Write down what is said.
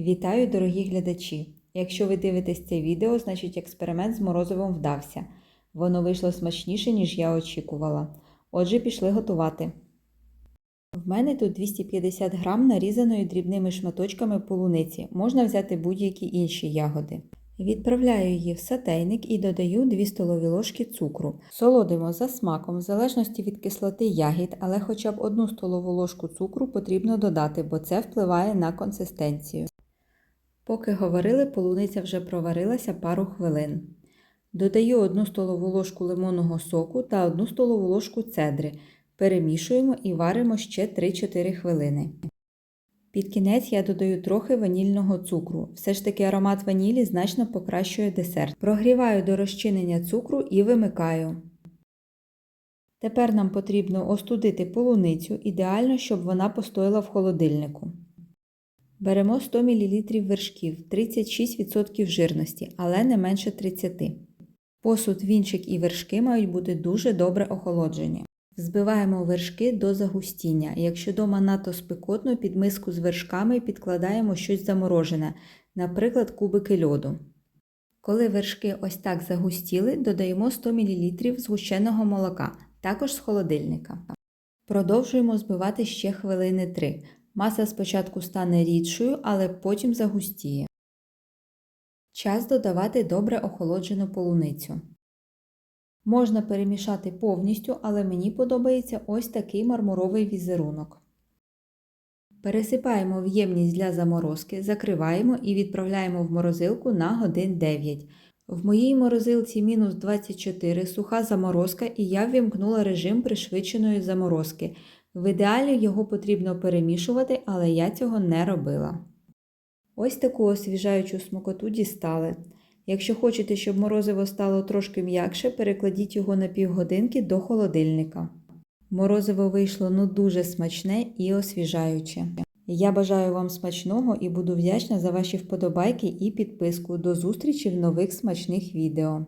Вітаю, дорогі глядачі! Якщо ви дивитесь це відео, значить експеримент з морозивом вдався. Воно вийшло смачніше, ніж я очікувала. Отже, пішли готувати. В мене тут 250 грам нарізаної дрібними шматочками полуниці. Можна взяти будь-які інші ягоди. Відправляю її в сатейник і додаю 2 столові ложки цукру. Солодимо за смаком, в залежності від кислоти ягід, але хоча б 1 столову ложку цукру потрібно додати, бо це впливає на консистенцію. Поки говорили, полуниця вже проварилася пару хвилин. Додаю 1 столову ложку лимонного соку та 1 столову ложку цедри. Перемішуємо і варимо ще 3-4 хвилини. Під кінець я додаю трохи ванільного цукру. Все ж таки аромат ванілі значно покращує десерт. Прогріваю до розчинення цукру і вимикаю. Тепер нам потрібно остудити полуницю, ідеально, щоб вона постояла в холодильнику. Беремо 100 мл вершків, 36% жирності, але не менше 30%. Посуд, вінчик і вершки мають бути дуже добре охолоджені. Збиваємо вершки до загустіння. Якщо дома надто спекотно, під миску з вершками підкладаємо щось заморожене, наприклад, кубики льоду. Коли вершки ось так загустіли, додаємо 100 мл згущеного молока, також з холодильника. Продовжуємо збивати ще хвилини 3. Маса спочатку стане рідшою, але потім загустіє. Час додавати добре охолоджену полуницю. Можна перемішати повністю, але мені подобається ось такий мармуровий візерунок. Пересипаємо в ємність для заморозки, закриваємо і відправляємо в морозилку на годин 9. В моїй морозилці мінус 24 суха заморозка і я ввімкнула режим пришвидшеної заморозки. В ідеалі його потрібно перемішувати, але я цього не робила. Ось таку освіжаючу смакоту дістали. Якщо хочете, щоб морозиво стало трошки м'якше, перекладіть його на півгодинки до холодильника. Морозиво вийшло ну дуже смачне і освіжаюче. Я бажаю вам смачного і буду вдячна за ваші вподобайки і підписку. До зустрічі в нових смачних відео.